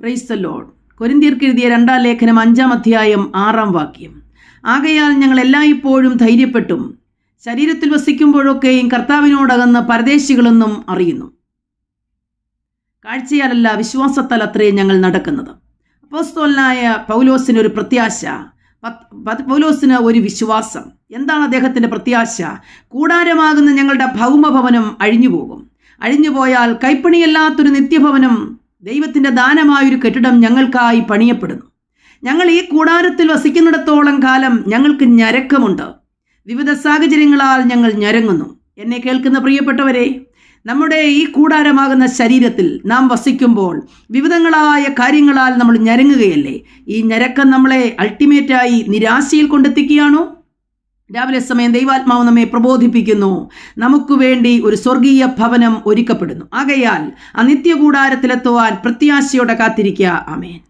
Praise the load കൊരിന്തിയർക്ക് എഴുതിയ രണ്ടാം ലേഖനം അഞ്ചാം അധ്യായം ആറാം വാക്യം. ആകയാൽ ഞങ്ങൾ എല്ലായ്പ്പോഴും ധൈര്യപ്പെട്ടും ശരീരത്തിൽ വസിക്കുമ്പോഴൊക്കെയും കർത്താവിനോടകന്ന് പരദേശികളെന്നും അറിയുന്നു. കാഴ്ചയാലല്ല വിശ്വാസത്താൽ അത്രയും ഞങ്ങൾ നടക്കുന്നത്. അപ്പോസ്തോലനായ പൗലോസിന് ഒരു പ്രത്യാശ പൗലോസിന് ഒരു വിശ്വാസം. എന്താണ് അദ്ദേഹത്തിന്റെ പ്രത്യാശ? കൂടാരമാകുന്ന ഞങ്ങളുടെ ഭൗമഭവനം അഴിഞ്ഞു പോകും അഴിഞ്ഞു പോയാൽ കൈപ്പണിയല്ലാത്തൊരു നിത്യഭവനം ദൈവത്തിന്റെ ദാനമായൊരു കെട്ടിടം ഞങ്ങൾക്കായി പണിയപ്പെടുന്നു. ഞങ്ങൾ ഈ കൂടാരത്തിൽ വസിക്കുന്നിടത്തോളം കാലം ഞങ്ങൾക്ക് ഞരക്കമുണ്ട്. വിവിധ സാഹചര്യങ്ങളാൽ ഞങ്ങൾ ഞരങ്ങുന്നു. എന്നെ കേൾക്കുന്ന പ്രിയപ്പെട്ടവരെ നമ്മുടെ ഈ കൂടാരമാകുന്ന ശരീരത്തിൽ നാം വസിക്കുമ്പോൾ വിവിധങ്ങളായ കാര്യങ്ങളാൽ നമ്മൾ ഞരങ്ങുകയല്ലേ? ഈ ഞരക്കം നമ്മളെ അൾട്ടിമേറ്റായി നിരാശയിൽ കൊണ്ടെത്തിക്കുകയാണോ? രാവിലെ സമയം ദൈവാത്മാവ് നമ്മെ പ്രബോധിപ്പിക്കുന്നു. നമുക്ക് വേണ്ടി ഒരു സ്വർഗീയ ഭവനം ഒരുക്കപ്പെടുന്നു. ആകയാൽ ആ നിത്യകൂടാരത്തിലെത്തുവാൻ പ്രത്യാശയോടെ കാത്തിരിക്കുക. ആമേൻ.